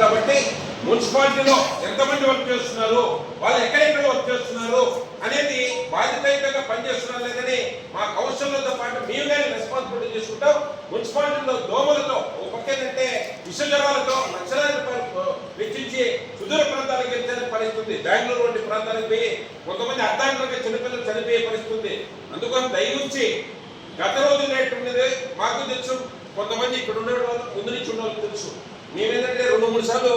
కాబట్టి మున్సిపాలిటీలో ఎంతమంది వర్క్ చేస్తున్నారు వాళ్ళు ఎక్కడెక్కడ వర్క్ చేస్తున్నారు అనేది బాధ్యతయుతంగా పనిచేస్తున్నారు లేదని మా కౌన్సిలర్తో పాటు మేము కానీ రెస్పాన్సిబిలిటీ చేసుకుంటాం మున్సిపాలిటీలో దోమలతో ఒక పక్కేంటంటే విషజ్వరాలతో లక్షలాది వెచ్చించి సుదూర ప్రాంతాలకు వెళ్తే పరిస్థితుంది బెంగళూరు వంటి ప్రాంతాలకు పోయి కొంతమంది అర్ధాంతరంగా చిన్నపిల్లలు చనిపోయే పరిస్థితుంది అందుకని దయవుంచి గత రోజు నేర్చుకునేది మాకు తెలుసు. కొంతమంది ఇక్కడ ఉండే వాళ్ళు ముందు నుంచి ఉన్న వాళ్ళకి తెలుసు. మేమేంటంటే రెండు మూడు సార్లు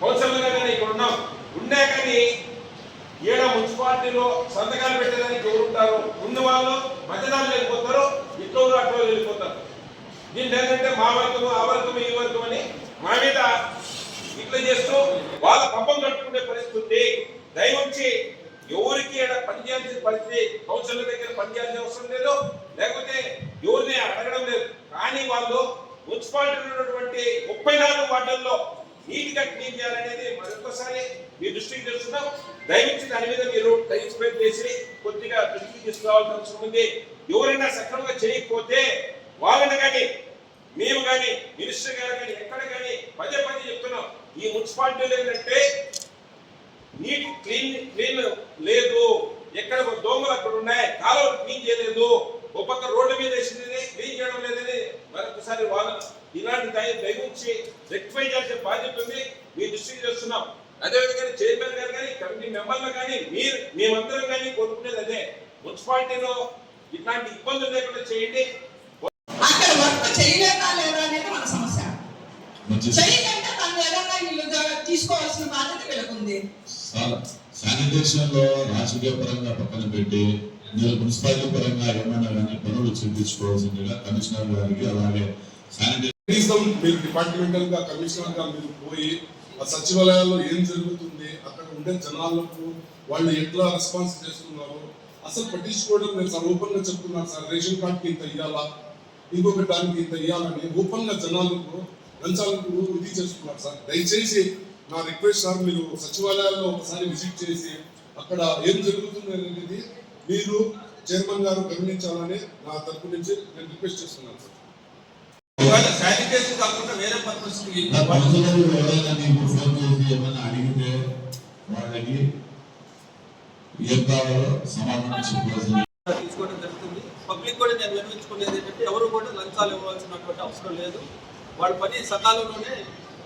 కౌన్సిలర్గా కానీ ఇక్కడ ఉన్నాం. ఉన్నా కానీ ఈడ మున్సిపాలిటీలో సంతకాలు పెట్టేదానికి ఎవరు ఉంటారు ముందు వాళ్ళు మధ్యదారులు వెళ్ళిపోతారు ఇట్లో అట్లా వెళ్ళిపోతారు. దీంట్లో ఏంటంటే మా వర్గము ఆ వర్గము ఈ వర్గం అని మా మీద ఇట్లా చేస్తూ వాళ్ళ పబ్బం కట్టుకునే పరిస్థితి ఉంది. దయవుంచి ఎవరికి ఈడ పని పరిస్థితి కౌన్సిలర్ దగ్గర పని చేయాల్సిన అవసరం లేదు. లేకపోతే ఎవరిని అడగడం లేదు. కానీ వాళ్ళు మున్సిపాలిటీ ఉన్నటువంటి ముప్పై నాలుగు వార్డుల్లో నీట్గా క్లీన్ చేయాలనేది మరొకసారి మీ దృష్టికి తెలుస్తున్నాం దయవించి దాని మీద మీరు టైం స్పెండ్ చేసి కొద్దిగా దృష్టికి తీసుకురావాల్సిన అవసరం ఉంది. ఎవరైనా సక్రమంగా చేయకపోతే వాళ్ళని కానీ మేము కానీ మినిస్టర్ గారు కానీ ఎక్కడ కానీ పదే పదే చెప్తున్నాం. ఈ మున్సిపాలిటీలు ఏంటంటే నీటి క్లీన్ క్లీన్ లేదు. ఎక్కడ దోమలు అక్కడ ఉన్నాయి. కాలువలు క్లీన్ చేయలేదు. ఒక్కొక్క రోడ్డు మీద వేసింది క్లీన్ చేయడం లేదని మరొకసారి వాళ్ళ దయ దయవుంచి రెక్టిఫై చేసే బాధ్యత ఉంది. మీ దృష్టికి చేస్తున్నాం అదేవిధంగా చైర్మన్ గారు కానీ కమిటీ మెంబర్లు కానీ మీరు మేమందరం కానీ కోరుకునేది అదే. మున్సిపాలిటీలో ఇట్లాంటి ఇబ్బందులు లేకుండా చేయండి. అక్కడ వర్క్ చేయలేదా లేదా అనేది మన సమస్య. మంచి చేయలేక తను ఏదైనా వీళ్ళు ద- తీసుకోవాల్సిన బాధ్యత వీళ్ళకుంది. శానిటేషన్లో రాజకీయ పరంగా పక్కన పెట్టి మీరు మున్సిపాలిటీ పరంగా ఏమైనా కానీ పనులు చూపించుకోవాల్సిందిగా కమిషనర్ గారికి అలాగే శానిటేషన్ కనీసం మీరు డిపార్ట్మెంటల్గా కమిషనర్గా మీరు పోయి ఆ సచివాలయాల్లో ఏం జరుగుతుంది అక్కడ ఉండే జనాలకు వాళ్ళు ఎట్లా రెస్పాన్స్ చేస్తున్నారు అసలు పట్టించుకోవడం నేను సార్ చెప్తున్నాను సార్ రేషన్ కార్డ్కి ఇంత ఇవ్వాలా ఇంకొక దానికి ఇంత ఇవ్వాలని ఓపెన్గా జనాలకు లంచాలకు ఇది చేస్తున్నారు సార్. దయచేసి నా రిక్వెస్ట్ సార్ మీరు సచివాలయాల్లో ఒకసారి విజిట్ చేసి అక్కడ ఏం జరుగుతుంది అనేది మీరు చైర్మన్ గారు గమనించాలని నా తరపు నుంచి నేను రిక్వెస్ట్ చేస్తున్నాను సార్. శానిటేషన్ కాకుండా వేరే పర్పస్ నా కౌన్సిలర్ ఎవరైనా నీకు ఫోన్ చేసి ఏమైనా అడిగితే వాళ్ళకి ఏం కావాలో సమాధానం చెప్పాల్సింది. తీసుకోవడం జరుగుతుంది. పబ్లిక్ కూడా నేను వినిపించుకునేది ఏంటంటే ఎవరు కూడా లంచాలు ఇవ్వాల్సినటువంటి అవసరం లేదు. వాళ్ళ పని సకాలంలోనే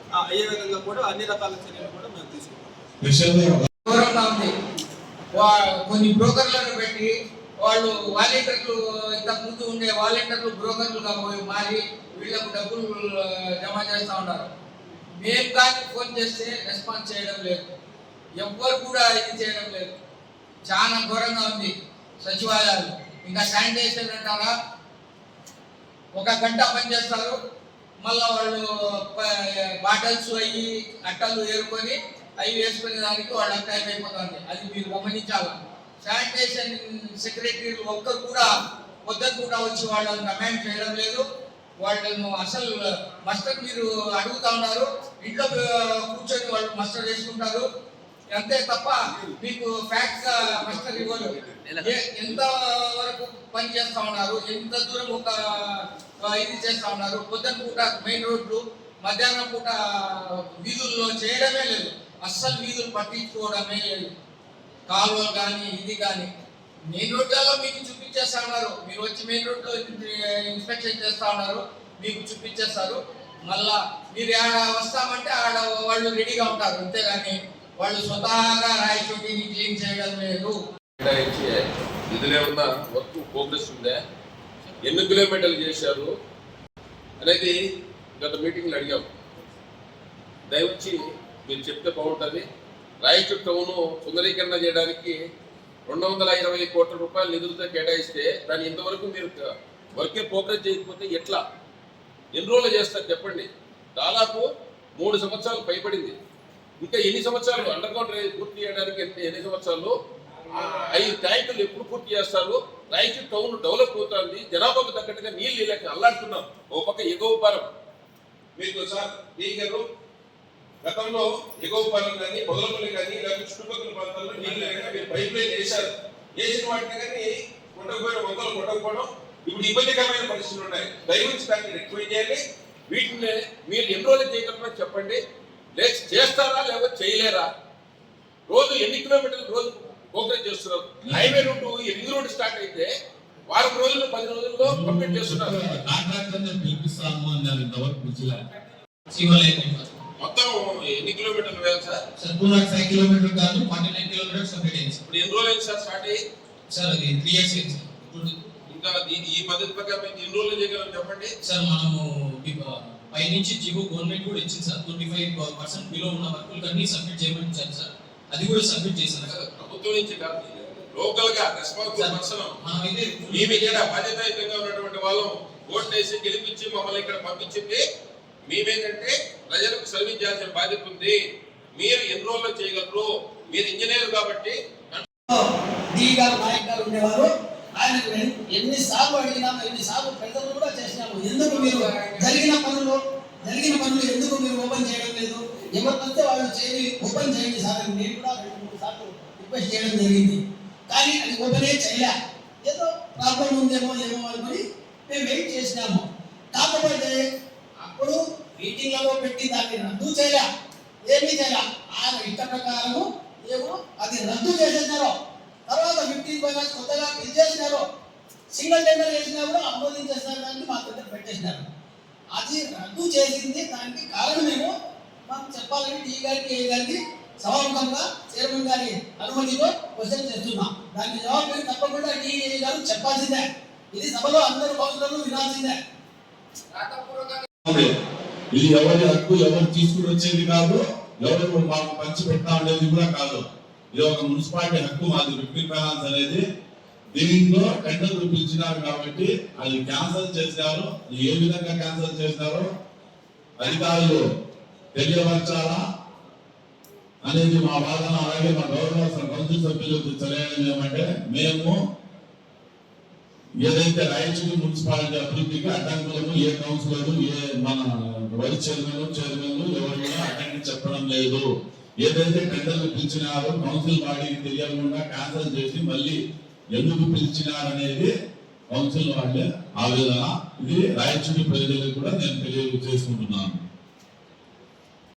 ఆ, అయ్యే విధంగా కూడా అన్ని రకాల చర్యలు కూడా మేము తీసుకుంటాం. కొన్ని బ్రోకర్లను పెట్టి వాళ్ళు వాలంటీర్లు ఇంతకుముందు ఉండే వాలంటీర్లు బ్రోకర్లుగా పోయి మారి వీళ్ళకు డబ్బులు జమ చేస్తూ ఉన్నారు. మేము కానీ ఫోన్ చేస్తే రెస్పాన్స్ చేయడం లేదు. ఎవ్వరు కూడా ఇది చేయడం లేదు. చాలా ఘోరంగా ఉంది సచివాలయాలు. ఇంకా శానిటైజేషన్ అంటారా? ఒక గంట పనిచేస్తారు మళ్ళా వాళ్ళు బాటిల్స్ అయ్యి అట్టలు ఏరుకొని అవి వేసుకునే దానికి వాళ్ళ టైం అయిపోతుంది అది మీరు గమనించాల? శానిటేషన్ సెక్రటరీలు ఒక్కరు కూడా పొద్దున కూడా వచ్చి వాళ్ళని కమాండ్ చేయడం లేదు. వాళ్ళను అసలు మస్టర్ మీరు అడుగుతా ఉన్నారు. ఇంట్లో కూర్చొని వాళ్ళు మస్టర్ చేసుకుంటారు. అంతే తప్ప మీకు ఫ్యాక్ట్ మస్టర్ ఇవ్వరు. ఎంత వరకు పని చేస్తా ఉన్నారు ఎంత దూరం ఒక ఇది చేస్తా ఉన్నారు. పొద్దున పూట మెయిన్ రోడ్లు మధ్యాహ్నం పూట వీధుల్లో చేయడమే లేదు. అస్సలు వీధులు పట్టించుకోవడమే లేదు. కాలువలు కానీ ఇది కానీ మెయిన్ రోడ్లలో మీకు చూపించేస్తా ఉన్నారు. మీరు వచ్చి మెయిన్ రోడ్లో ఇన్స్పెక్షన్ చేస్తా ఉన్నారు. మీకు చూపించేస్తారు. మళ్ళా మీరు ఆడ వస్తామంటే ఆడ వాళ్ళు రెడీగా ఉంటారు. అంతేగాని వాళ్ళు స్వతహాగా రాయచోటిని క్లీన్ చేయడం లేదు. ఇందులో ఉన్న వర్క్ ప్రోగ్రెస్ ఉందా ఎన్ని కిలోమీటర్లు చేశారు అనేది గత మీటింగ్లో అడిగాం. దయవచ్చి మీరు చెప్తే బాగుంటుంది. రాయచూర్ టౌన్ సుందరీకరణ చేయడానికి రెండు వందల ఇరవై కోట్ల రూపాయల నిధులతో కేటాయిస్తే దాన్ని ఇంతవరకు మీరు వర్కే ప్రోగ్రెస్ చేయకపోతే ఎట్లా? ఎన్ని రోజులు చేస్తారు చెప్పండి. దాదాపు మూడు సంవత్సరాలు పైబడింది. ఇంకా ఎన్ని సంవత్సరాలు అండర్ గ్రౌండ్ పూర్తి చేయడానికి ఎన్ని- సంవత్సరాలు? ఐదు ట్యాంకులు ఎప్పుడు పూర్తి చేస్తారు? రాయచూర్ టౌన్ డెవలప్ అవుతుంది. జనాభాకు తగ్గట్టుగా నీళ్ళు లేక అల్లాడుతున్నాం. ఓ పక్క ఎగువ భారం మీకు సార్ ఈ గతంలో ఎగువ పనులు కానీ పొదలపల్లి కానీ లేకపోతే చుట్టుపక్కల ప్రాంతాల్లో నీళ్ళు లేక మీరు పైప్ లైన్ వేశారు వేసిన వాటిని కానీ కొట్టకపోయిన వందలు కొట్టకపోవడం ఇప్పుడు ఇబ్బందికరమైన పరిస్థితులు ఉన్నాయి. దయవుంచి దాన్ని రెక్టిఫై చేయాలి? వీటిని మీరు ఎన్ని రోజులు చేయగలరో చెప్పండి. లేచి చేస్తారా లేకపోతే చేయలేరా? రోజు ఎన్ని కిలోమీటర్లు రోజు ప్రోగ్రెస్ చేస్తున్నారు? Highway route ring road start అయితే వారం రోజులు పది రోజుల్లో కంప్లీట్ చేస్తున్నారు. కాంట్రాక్టర్ పిలిపిస్తాము అన్నారు ఇంతవరకు ఎన్ని కిలోమీటర్లు వేయాలి sir? Sir two not five kilometre కాదు ఫార్టీ నైన్ కిలోమీటర్స్ కంప్లీట్ అయింది ఇప్పుడు ఎన్ని రోజులు అయింది సార్ స్టార్ట్ అయ్యి? సార్ అది త్రీ ఇయర్స్ అయింది ఇప్పుడు ఇంకా ఈ- ఈ పద్ధతి ప్రకారం ఎన్ని రోజులు చేయగలం చెప్పండి? సార్ మనము పై నుంచి జివో గవర్నమెంట్ కూడా ఇచ్చింది sir. Twenty five percent below ఉన్న వర్కులు అన్ని సబ్మిట్ చేయమని ఇచ్చారు సార్. అది కూడా సబ్మిట్ చేశాను సార్. ప్రభుత్వం నుంచి కాదు లోకల్గా రెస్పాన్సిబుల్ పర్సన్. మేము ఇక్కడ బాధ్యతాయుతంగా ఉన్నటువంటి వాళ్ళం ఓట్ వేసి గెలిపించి మమ్మల్ని ఇక్కడ పంపించింది. మేమేంటంటే ప్రజలకు సర్వీస్ చేయాల్సిన బాధ్యత ఉంది. మీరు ఎన్ని రోజుల్లో చేయగలరు. మీరు ఇంజనీర్ కాబట్టి డి గారు నాయక్ గారు ఉండేవారు. ఆయన ఎన్నిసార్లు అడిగినాము ఎన్నిసార్లు ప్రజలు కూడా చేసినాము ఎందుకు మీరు జరిగిన పనులు జరిగిన పనులు ఎందుకు మీరు ఓపెన్ చేయడం లేదు? ఎవరికంటే వాళ్ళు చేయండి ఓపెన్ చేయండి సార్ అని నేను కూడా రెండు మూడు సార్లు రిక్వెస్ట్ చేయడం జరిగింది. కానీ అది ఓపెనే చేయలే. ఏదో ప్రాబ్లం ఉందేమో ఏమో అనుకుని మేము వెయిట్ చేసినాము. కాకపోతే అప్పుడు మీటింగ్లలో పెట్టి దాన్ని రద్దు చేయలే. ఏమీ చేయలే. ఆయన ఇష్ట ప్రకారము ఏమో అది రద్దు చేసేసినారు. తర్వాత ఫిఫ్టీన్ ఫైనాన్స్ కొత్తగా బిల్ చేసినారు. సింగిల్ టెండర్ చేసినా కూడా ఆమోదించేస్తారు దానికి మా దగ్గర పెట్టేసినారు. అది రద్దు చేసింది దానికి కారణమేమో మనం చెప్పాలని టీ గారికి ఏ గారికి సభాముఖంగా చైర్మన్ గారి అనుమతితో క్వశ్చన్ చేస్తున్నాం. దానికి జవాబు మీరు తప్పకుండా టీ గారు చెప్పాల్సిందే. ఇది సభలో అందరూ కౌన్సిలర్లు వినాల్సిందే. ఇది ఎవరి హక్కు ఎవరు తీసుకుని వచ్చేది కాదు ఎవరు మాకు పంచి పెట్టా ఉండేది కూడా కాదు. ఇది ఒక మున్సిపాలిటీ హక్కు మాది రిపీల్ ఫైనాన్స్ అనేది. దీనిలో టెండర్ పిలిచినారు కాబట్టి అది క్యాన్సిల్ చేసినారు. ఏ విధంగా క్యాన్సిల్ చేసినారో? అధికారులు తెలియపరచాలా? అనేది మా వాదన. అలాగే మా గౌరవ కౌన్సిల్ సభ్యులకు తెలియడం ఏమంటే మేము ఏదైతే రాయచూరు మున్సిపాలిటీ అభివృద్ధికి అడ్డంకులను ఏ కౌన్సిలర్ ఏ మన వరి చైర్మన్ చైర్మన్ ఎవరు కూడా అటెండ్ చెప్పడం లేదు. ఏదైతే టెండర్లు పిలిచినారో కౌన్సిల్ బాడీకి తెలియకుండా క్యాన్సిల్ చేసి మళ్ళీ ఎందుకు పిలిచినారనేది కౌన్సిల్ వాళ్ళే ఆవేదన. ఇది రాయచూరు ప్రజలకు కూడా నేను తెలియజేసుకుంటున్నాను.